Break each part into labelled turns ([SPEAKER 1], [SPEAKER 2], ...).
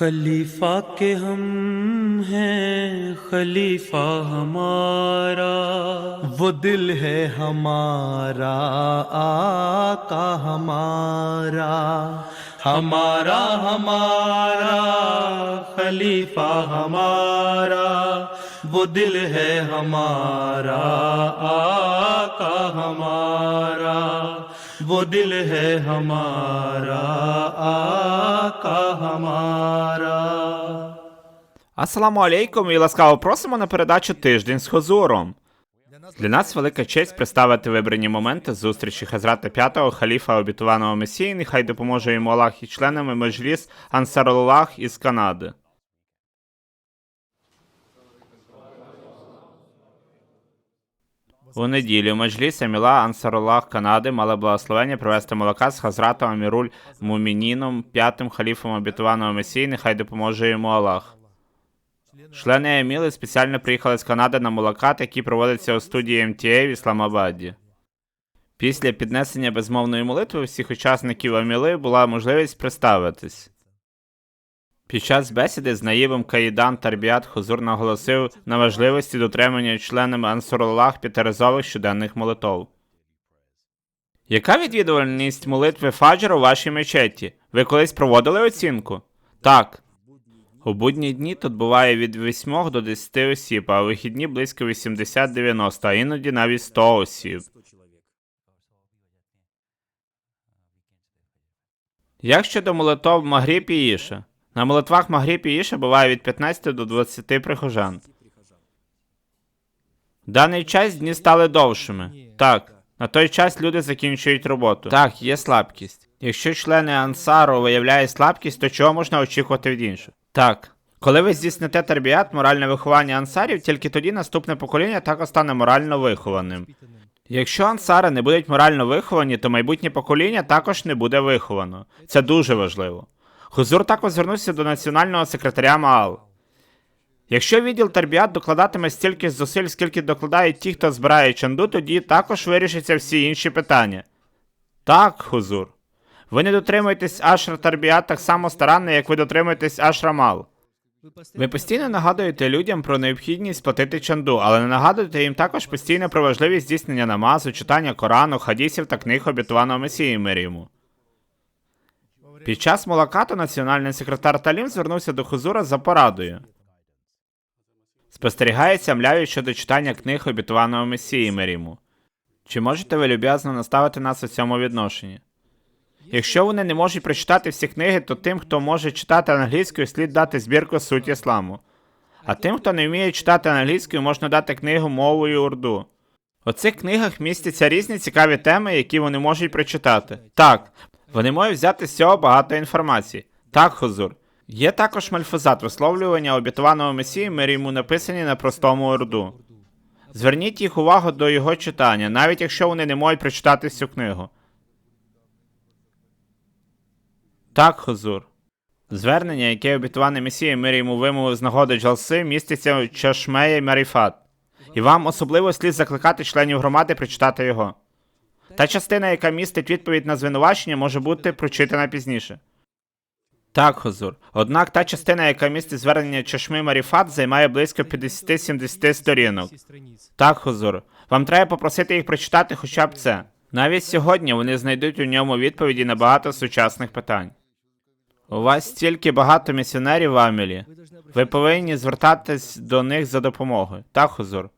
[SPEAKER 1] خلیفہ کے ہم ہیں، خلیفہ ہمارا۔ وہ دل ہے ہمارا، آقا ہمارا۔ ہمارا ہمارا، خلیفہ ہمارا۔ وہ دل ہے ہمارا، آقا ہمارا۔ वो दिल है हमारा आका हमारा
[SPEAKER 2] Асаламу алейкум і ласкаво просимо на передачу Тиждень з Хозуром. Для нас велика честь представити вибрані моменти зустрічі Хазрата п'ятого халіфа обітуваного Месії, нехай допоможе йому Аллах і членами Меджліс Ансаруллах із Канади. У неділю Меджліс Аміла Ансаруллах Канади мали благословення провести молока з Хазратом Аміруль Мумініном, п'ятим халіфом обітуваного Месії, нехай допоможе йому Аллах. Члени Еміли спеціально приїхали з Канади на молокат, який проводиться у студії МТА в Ісламабаді. Після піднесення безмовної молитви всіх учасників Аміли була можливість представитись. Під час бесіди з наїбом Каїдан Тарбіат Хузур наголосив на важливості дотримання членами Ансуруллах п'ятиразових щоденних молитов. Яка відвідувальність молитви Фаджр у вашій мечеті? Ви колись проводили оцінку? Так. У будні дні тут буває від 8 до 10 осіб, а у вихідні близько 80-90, а іноді навіть 100 осіб. Як щодо молитов Магріб і Іша? На молитвах Магріб і Іша буває від 15 до 20 прихожан. В даний час дні стали довшими. Так, на той час люди закінчують роботу. Так, є слабкість. Якщо члени ансару виявляють слабкість, то чого можна очікувати від інших? Так. Коли ви здійсните тербіат, моральне виховання ансарів, тільки тоді наступне покоління також стане морально вихованим. Якщо ансари не будуть морально виховані, то майбутнє покоління також не буде виховано. Це дуже важливо. Хузур також звернувся до національного секретаря Маал. Якщо відділ Тарбіат докладатиме стільки зусиль, скільки докладають ті, хто збирає чанду, тоді також вирішаться всі інші питання. Так, Хузур. Ви не дотримуєтесь Ашра Тарбіат так само старанно, як ви дотримуєтесь Ашра Мал. Ви постійно нагадуєте людям про необхідність сплатити чанду, але не нагадуєте їм також постійно про важливість здійснення намазу, читання Корану, хадісів та книг обітуваного Месії мир йому. Під час молокату національний секретар Талім звернувся до Хузура за порадою. Спостерігається мляві щодо читання книг обітуваного Месії мир йому. Чи можете ви люб'язно наставити нас у цьому відношенні? Якщо вони не можуть прочитати всі книги, то тим, хто може читати англійською, слід дати збірку суть ісламу. А тим, хто не вміє читати англійською, можна дати книгу мовою урду. У цих книгах містяться різні цікаві теми, які вони можуть прочитати. Так, вони можуть взяти з цього багато інформації. Так, Хузур. Є також мальфузат висловлювання обітованого месії, мир йому написані на простому урду. Зверніть їх увагу до його читання, навіть якщо вони не можуть прочитати всю книгу. Так, Хузур. Звернення, яке обітуване Месія мир йому вимовив з нагоди Джалси, міститься у Чашмеї Маріфат. І вам особливо слід закликати членів громади прочитати його. Та частина, яка містить відповідь на звинувачення, може бути прочитана пізніше. Так, Хозур. Однак та частина, яка містить звернення Чашми Маріфат, займає близько 50-70 сторінок. Так, Хозур. Вам треба попросити їх прочитати хоча б це. Навіть сьогодні вони знайдуть у ньому відповіді на багато сучасних питань. У вас стільки багато місіонерів в Амілі. Ви повинні звертатись до них за допомогою. Так, Хузур.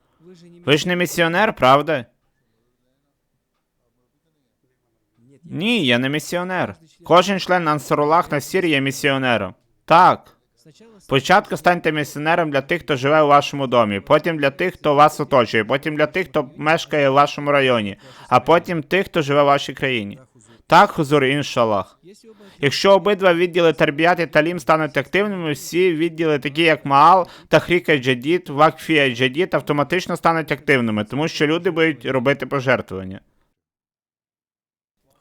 [SPEAKER 2] Ви ж не місіонер, правда? Ні, я не місіонер. Кожен член Ансарулах на сір є місіонером. Так. Спочатку станьте місіонером для тих, хто живе у вашому домі, потім для тих, хто вас оточує, потім для тих, хто мешкає в вашому районі, а потім тих, хто живе в вашій країні. Так, Хузур, іншаллах. Якщо обидва відділи Тарбіат і Талім стануть активними, всі відділи, такі як Маал, Тахріка Джадід, Вакфія Джадід, автоматично стануть активними, тому що люди будуть робити пожертвування.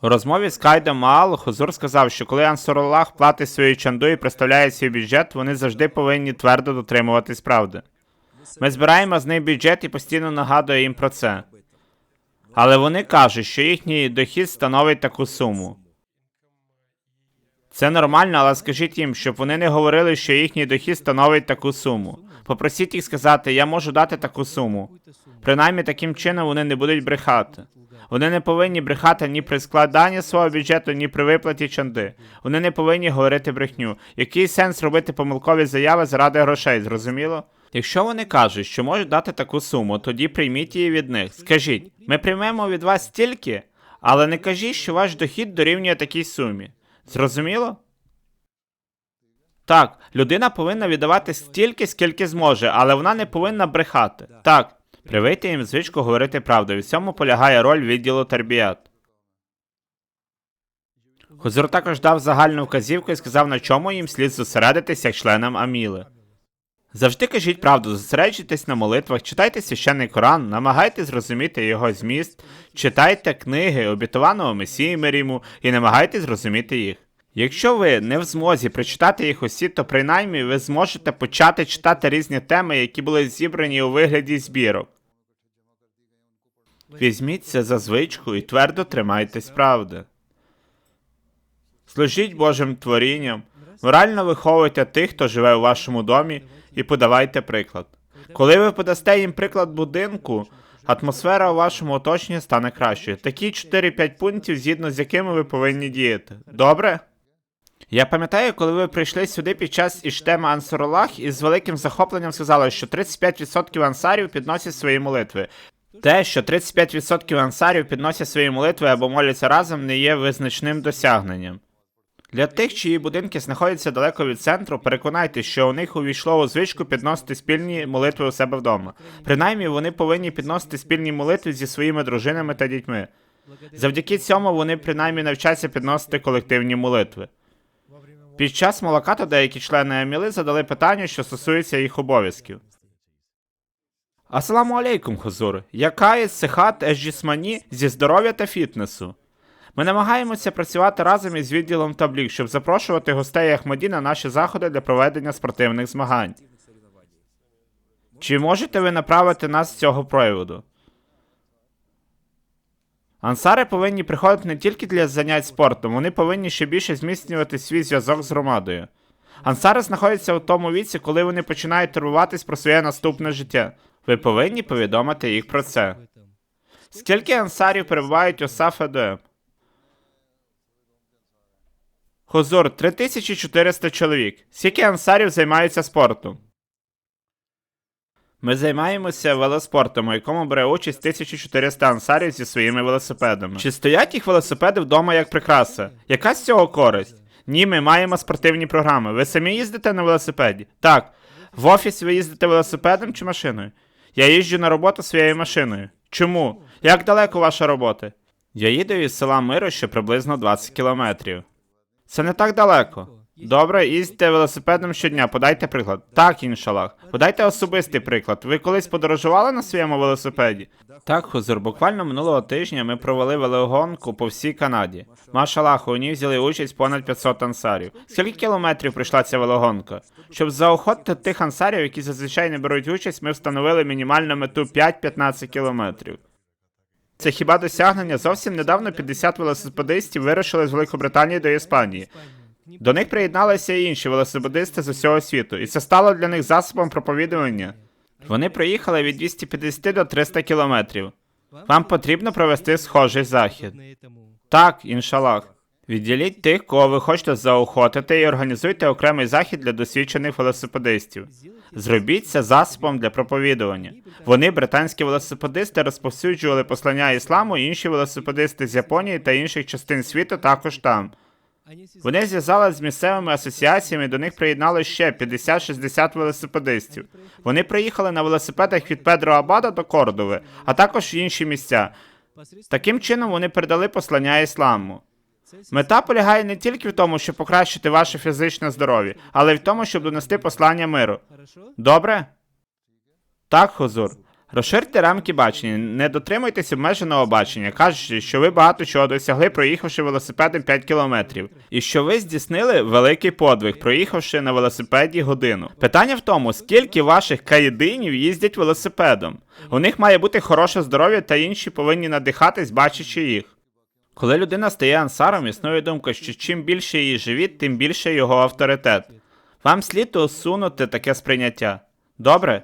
[SPEAKER 2] У розмові з Кайдом Маал Хузур сказав, що коли Ансаруллах платить свою чанду і представляє свій бюджет, вони завжди повинні твердо дотримуватись правди. Ми збираємо з них бюджет і постійно нагадуємо їм про це. Але вони кажуть, що їхній дохід становить таку суму. Це нормально, але скажіть їм, щоб вони не говорили, що їхній дохід становить таку суму. Попросіть їх сказати, я можу дати таку суму. Принаймні таким чином вони не будуть брехати. Вони не повинні брехати ні при складанні свого бюджету, ні при виплаті чанди. Вони не повинні говорити брехню. Який сенс робити помилкові заяви заради грошей, зрозуміло? Якщо вони кажуть, що можуть дати таку суму, тоді прийміть її від них. Скажіть, ми приймемо від вас стільки, але не кажіть, що ваш дохід дорівнює такій сумі. Зрозуміло? Так, людина повинна віддавати стільки, скільки зможе, але вона не повинна брехати. Так, привийте їм звичку говорити правду. І В цьому полягає роль відділу тербіят. Хузур також дав загальну вказівку і сказав, на чому їм слід зосередитися як членам Аміли. Завжди кажіть правду, зосереджуйтесь на молитвах, читайте священний Коран, намагайтесь зрозуміти його зміст, читайте книги обітованого Месії Меріму і намагайтесь зрозуміти їх. Якщо ви не в змозі прочитати їх усі, то принаймні ви зможете почати читати різні теми, які були зібрані у вигляді збірок. Візьміться за звичку і твердо тримайтесь правди. Служіть Божим творінням, морально виховуйте тих, хто живе у вашому домі, і подавайте приклад. Коли ви подасте їм приклад будинку, атмосфера у вашому оточенні стане кращою. Такі 4-5 пунктів, згідно з якими ви повинні діяти. Добре? Я пам'ятаю, коли ви прийшли сюди під час іштема Ансарулах і з великим захопленням сказали, що 35% ансарів підносять свої молитви. Те, що 35% ансарів підносять свої молитви або моляться разом, не є визначним досягненням. Для тих, чиї будинки знаходяться далеко від центру, переконайтесь, що у них увійшло у звичку підносити спільні молитви у себе вдома. Принаймні, вони повинні підносити спільні молитви зі своїми дружинами та дітьми. Завдяки цьому вони принаймні навчаться підносити колективні молитви. Під час молокату деякі члени Аміли задали питання, що стосується їх обов'язків. Асаламу алейкум, Хузур. Яка є сихат ежісмані зі здоров'я та фітнесу? Ми намагаємося працювати разом із відділом Таблік, щоб запрошувати гостей Ахмаді на наші заходи для проведення спортивних змагань. Чи можете ви направити нас з цього приводу? Ансари повинні приходити не тільки для занять спортом, вони повинні ще більше зміцнювати свій зв'язок з громадою. Ансари знаходяться у тому віці, коли вони починають турбуватись про своє наступне життя. Ви повинні повідомити їх про це. Скільки ансарів перебувають у Сафедем? Хозур 3400 чоловік. Скільки ансарів займаються спортом? Ми займаємося велоспортом, у якому бере участь 1400 ансарів зі своїми велосипедами. Чи стоять їх велосипеди вдома як прикраса? Яка з цього користь? Ні, ми маємо спортивні програми. Ви самі їздите на велосипеді? Так. В офіс ви їздите велосипедом чи машиною? Я їжджу на роботу своєю машиною. Чому? Як далеко ваша робота? Я їду із села Миро ще приблизно 20 кілометрів. Це не так далеко. Добре, їздьте велосипедом щодня, подайте приклад. Так, іншалах. Подайте особистий приклад. Ви колись подорожували на своєму велосипеді? Так, Хузур, буквально минулого тижня ми провели велогонку по всій Канаді. Машалах, у ній взяли участь понад 500 ансарів. Скільки кілометрів пройшла ця велогонка? Щоб заохотити тих ансарів, які зазвичай не беруть участь, ми встановили мінімальну мету 5-15 кілометрів. Це хіба досягнення? Зовсім недавно 50 велосипедистів вирушили з Великобританії до Іспанії. До них приєдналися і інші велосипедисти з усього світу, і це стало для них засобом проповідування. Вони проїхали від 250 до 300 кілометрів. Вам потрібно провести схожий захід. Так, іншалах. Відділіть тих, кого ви хочете заохотити, і організуйте окремий захід для досвідчених велосипедистів. Зробіть це засобом для проповідування. Вони, британські велосипедисти, розповсюджували послання ісламу, інші велосипедисти з Японії та інших частин світу також там. Вони зв'язалися з місцевими асоціаціями, до них приєднали ще 50-60 велосипедистів. Вони приїхали на велосипедах від Педро Абада до Кордови, а також в інші місця. Таким чином вони передали послання ісламу. Мета полягає не тільки в тому, щоб покращити ваше фізичне здоров'я, але й в тому, щоб донести послання миру. Добре? Так, Хузур. Розширте рамки бачення, не дотримуйтесь обмеженого бачення, кажучи, що ви багато чого досягли, проїхавши велосипедом 5 кілометрів, і що ви здійснили великий подвиг, проїхавши на велосипеді годину. Питання в тому, скільки ваших каєдинів їздять велосипедом. У них має бути хороше здоров'я, та інші повинні надихатись, бачачи їх. Коли людина стає ансаром, існує думка, що чим більше її живіт, тим більше його авторитет. Вам слід усунути таке сприйняття. Добре?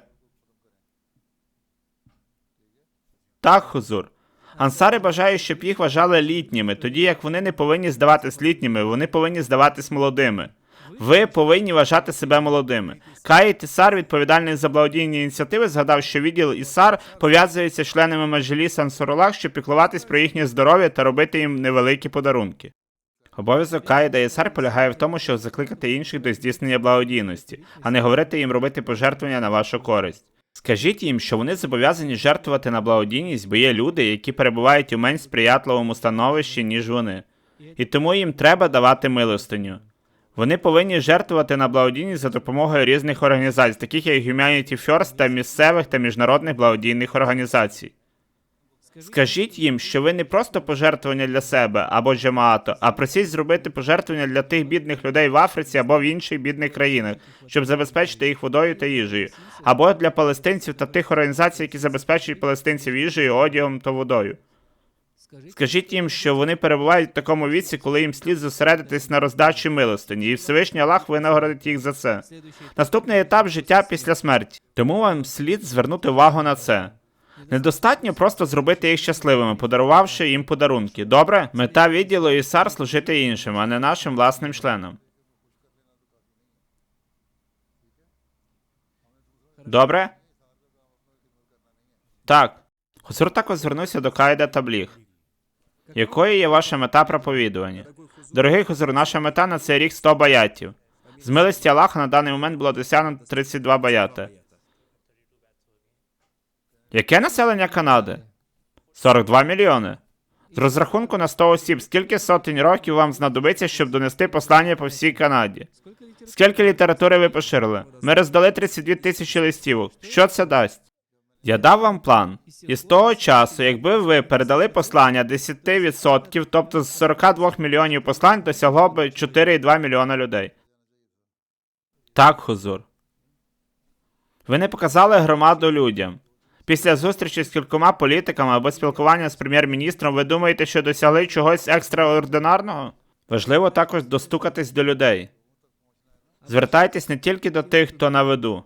[SPEAKER 2] Так, хузур. Ансари бажають, щоб їх вважали літніми, тоді як вони не повинні здаватись літніми, вони повинні здаватись молодими. Ви повинні вважати себе молодими. Каїт Ісар, відповідальний за благодійні ініціативи, згадав, що відділ Ісар пов'язується з членами Меджліс Ансурулах, щоб піклуватись про їхнє здоров'я та робити їм невеликі подарунки. Обов'язок Каїда Ісар полягає в тому, щоб закликати інших до здійснення благодійності, а не говорити їм робити пожертвування на вашу користь. Скажіть їм, що вони зобов'язані жертвувати на благодійність, бо є люди, які перебувають у менш сприятливому становищі, ніж вони. І тому їм треба давати милостиню. Вони повинні жертвувати на благодійність за допомогою різних організацій, таких як Humanity First та місцевих та міжнародних благодійних організацій. Скажіть їм, що ви не просто пожертвування для себе або джамаату, а просіть зробити пожертвування для тих бідних людей в Африці або в інших бідних країнах, щоб забезпечити їх водою та їжею, або для палестинців та тих організацій, які забезпечують палестинців їжею, одягом та водою. Скажіть їм, що вони перебувають в такому віці, коли їм слід зосередитись на роздачі милостині, і Всевишній Аллах винагородить їх за це. Наступний етап життя після смерті. Тому вам слід звернути увагу на це. Недостатньо просто зробити їх щасливими, подарувавши їм подарунки. Добре? Мета відділу ІСАР служити іншим, а не нашим власним членам. Добре? Так. Хусур також звернувся до Кайда та Бліг. Якою є ваша мета проповідування? Дорогий Хузур, наша мета на цей рік 100 баятів. З милості Аллаха на даний момент було досягнуто 32 баяти. Яке населення Канади? 42 мільйони. З розрахунку на 100 осіб, скільки сотень років вам знадобиться, щоб донести послання по всій Канаді? Скільки літератури ви поширили? Ми роздали 32 тисячі листівок. Що це дасть? Я дав вам план. І з того часу, якби ви передали послання 10%, тобто з 42 мільйонів послань досягло б 4,2 мільйона людей. Так, Хузур. Ви не показали громаду людям. Після зустрічі з кількома політиками або спілкування з прем'єр-міністром ви думаєте, що досягли чогось екстраординарного? Важливо також достукатись до людей. Звертайтесь не тільки до тих, хто на виду.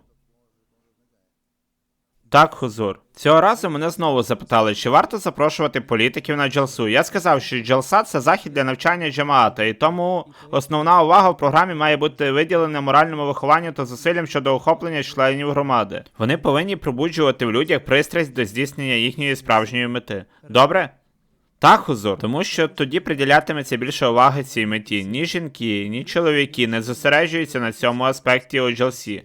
[SPEAKER 2] Так, Хузур. Цього разу мене знову запитали, чи варто запрошувати політиків на джалсу. Я сказав, що джалса це захід для навчання джамаата, і тому основна увага в програмі має бути виділена моральному вихованню та зусиллям щодо охоплення членів громади. Вони повинні пробуджувати в людях пристрасть до здійснення їхньої справжньої мети. Добре? Так, Хузур, тому що тоді приділятиметься більше уваги цій меті. Ні жінки, ні чоловіки не зосереджуються на цьому аспекті у джалсі.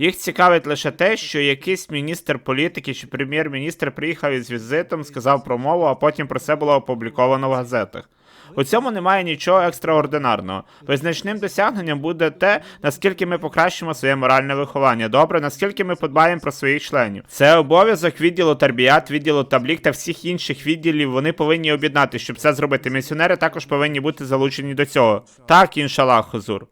[SPEAKER 2] Їх цікавить лише те, що якийсь міністр політики чи прем'єр-міністр приїхав із візитом, сказав промову, а потім про це було опубліковано в газетах. У цьому немає нічого екстраординарного. Визначним досягненням буде те, наскільки ми покращимо своє моральне виховання. Добре, наскільки ми подбаємо про своїх членів. Це обов'язок відділу Тарбіят, відділу Таблік та всіх інших відділів. Вони повинні об'єднати, щоб це зробити. Місіонери також повинні бути залучені до цього. Так, іншалах, Хузур.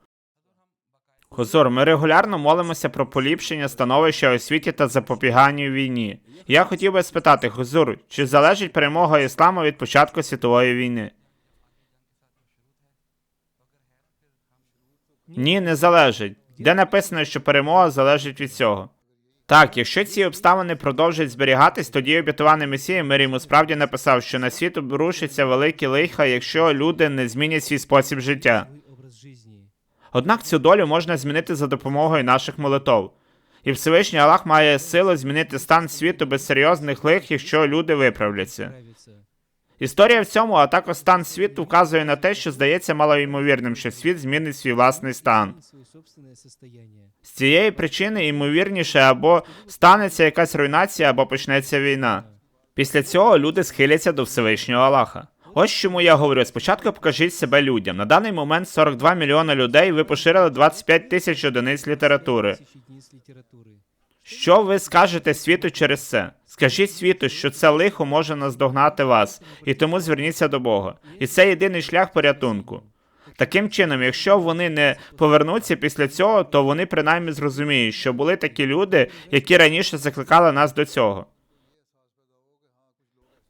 [SPEAKER 2] Хузур, ми регулярно молимося про поліпшення становища у світі та запобіганню війні. Я хотів би спитати, Хузур, чи залежить перемога ісламу від початку світової війни? Ні, не залежить. Де написано, що перемога залежить від цього. Так, якщо ці обставини продовжать зберігатись, тоді обітований Месія мир йому справді написав, що на світ обрушиться великі лиха, якщо люди не змінять свій спосіб життя. Однак цю долю можна змінити за допомогою наших молитов. І Всевишній Аллах має силу змінити стан світу без серйозних лих, якщо люди виправляться. Історія в цьому, а також стан світу вказує на те, що здається малоймовірним, що світ змінить свій власний стан. З цієї причини ймовірніше або станеться якась руйнація, або почнеться війна. Після цього люди схиляться до Всевишнього Аллаха. Ось чому я говорю: спочатку покажіть себе людям. На даний момент 42 мільйони людей ви поширили 25 тисяч одиниць літератури. Що ви скажете світу через це? Скажіть світу, що це лихо може наздогнати вас, і тому зверніться до Бога. І це єдиний шлях порятунку. Таким чином, якщо вони не повернуться після цього, то вони принаймні зрозуміють, що були такі люди, які раніше закликали нас до цього.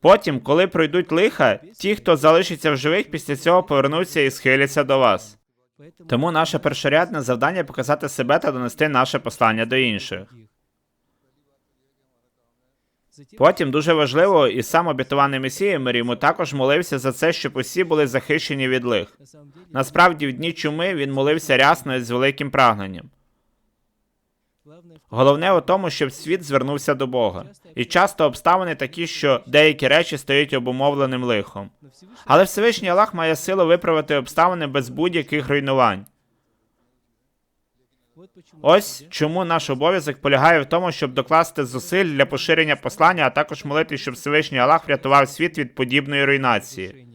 [SPEAKER 2] Потім, коли пройдуть лиха, ті, хто залишиться в живих, після цього повернуться і схиляться до вас. Тому наше першорядне завдання показати себе та донести наше послання до інших. Потім дуже важливо, і сам обітований Месія мир також молився за це, щоб усі були захищені від лих. Насправді, в дні чуми він молився рясно і з великим прагненням. Головне у тому, щоб світ звернувся до Бога. І часто обставини такі, що деякі речі стають обумовленим лихом. Але Всевишній Аллах має силу виправити обставини без будь-яких руйнувань. Ось чому наш обов'язок полягає в тому, щоб докласти зусиль для поширення послання, а також молити, щоб Всевишній Аллах врятував світ від подібної руйнації.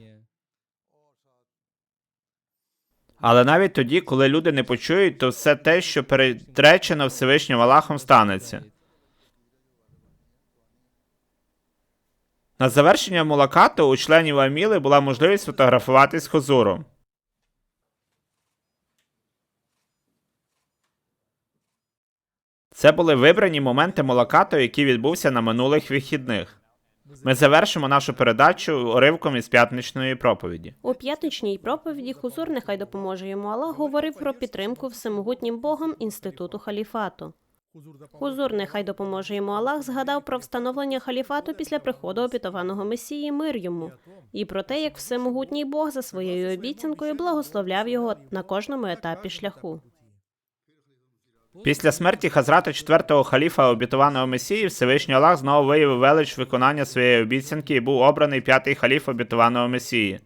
[SPEAKER 2] Але навіть тоді, коли люди не почують, то все те, що передречено Всевишнім Аллахом, станеться. На завершення мулакату у членів Аміли була можливість фотографуватись хозуром. Це були вибрані моменти мулакату, який відбувся на минулих вихідних. Ми завершимо нашу передачу уривком із п'ятничної проповіді.
[SPEAKER 3] У п'ятничній проповіді Хузур, нехай допоможе йому Аллах, говорив про підтримку всемогутнім Богом інституту халіфату. Хузур, нехай допоможе йому Аллах, згадав про встановлення халіфату після приходу обітованого Месії мир йому, і про те, як всемогутній Бог за своєю обіцянкою благословляв його на кожному етапі шляху.
[SPEAKER 2] Після смерті Хазрата четвертого халіфа обітованого Месії Всевишній Аллах знову виявив велич виконання своєї обіцянки і був обраний п'ятий халіф обітованого Месії.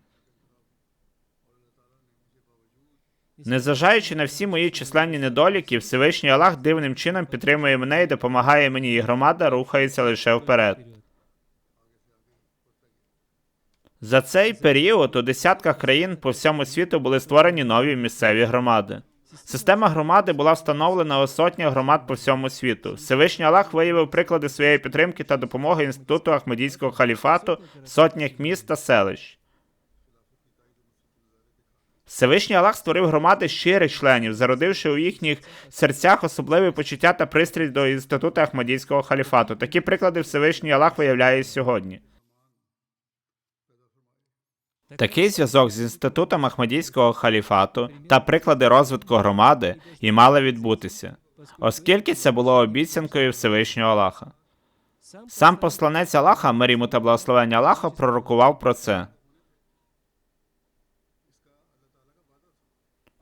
[SPEAKER 2] Незважаючи на всі мої численні недоліки, Всевишній Аллах дивним чином підтримує мене і допомагає мені, і громада рухається лише вперед. За цей період у десятках країн по всьому світу були створені нові місцеві громади. Система громади була встановлена у сотнях громад по всьому світу. Всевишній Аллах виявив приклади своєї підтримки та допомоги інституту Ахмедійського халіфату в сотнях міст та селищ. Всевишній Аллах створив громади щирих членів, зародивши у їхніх серцях особливе почуття та пристрій до інституту Ахмедійського халіфату. Такі приклади Всевишній Аллах виявляє сьогодні. Такий зв'язок з інститутом Ахмедійського халіфату та приклади розвитку громади і мали відбутися, оскільки це було обіцянкою Всевишнього Аллаха. Сам посланець Аллаха, мир йому та благословення Аллаха, пророкував про це.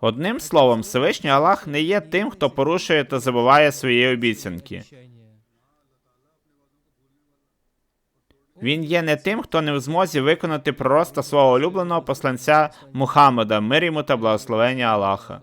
[SPEAKER 2] Одним словом, Всевишній Аллах не є тим, хто порушує та забуває свої обіцянки. Він є не тим, хто не в змозі виконати пророста свого улюбленого посланця Мухаммеда, мир йому та благословення Аллаха.